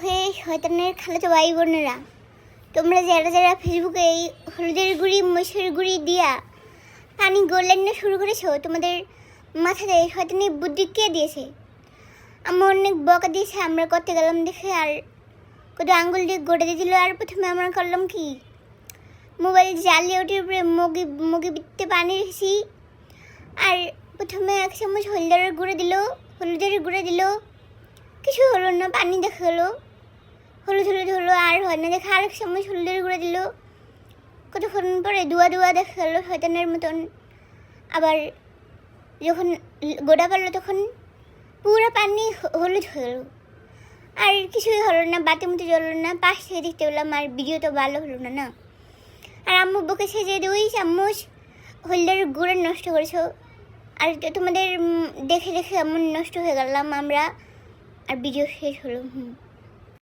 হয়ে শয়তানের খালাতো ভাই বোনেরা তোমরা যারা যারা ফেসবুকে এই হলুদের গুঁড়ি মসুর গুঁড়ি দিয়া পানি গোলেন না শুরু করেছ, তোমাদের মাথাতে শয়তানি বুদ্ধি কে দিয়েছে? আমার অনেক বকা দিয়েছে, আমরা করতে গেলাম দেখে, আর কত আঙ্গুল দিয়ে গড়ে দিয়ে দিল আর প্রথমে আমরা করলাম কি? মোবাইল জ্বালিয়ে ওটির উপরে মগি মগি বিত্তে পানি রেখেছি, আর প্রথমে এক চামচ হলুদের গুঁড়ো দিল, হলুদের গুঁড়ো দিল, কিছু হলো না, পানি দেখা গেলো। হলুদ হলুদ হলো আর হয় না, দেখা আরেক চামচ হলুদের গুঁড়ো দিল। কতক্ষণ পরে দুয়া দুয়া দেখা গেলো শয়তানের মতন। আবার যখন গোড়া পারল তখন পুরো পানি হলুদ হয়ে গেলো। আর কিছুই হলো না বাতির মতো জ্বললো না, পাশ থেকে দেখতে পেলাম আর ভিডিও তো ভালো হলো না না। আর আম্মু বকেছে যে দুই চামচ হলদের গুঁড়ো নষ্ট করেছ। আর তোমাদের দেখে দেখে এমন নষ্ট হয়ে গেলাম আমরা। আর ভিডিও শেষ হলো, হুম।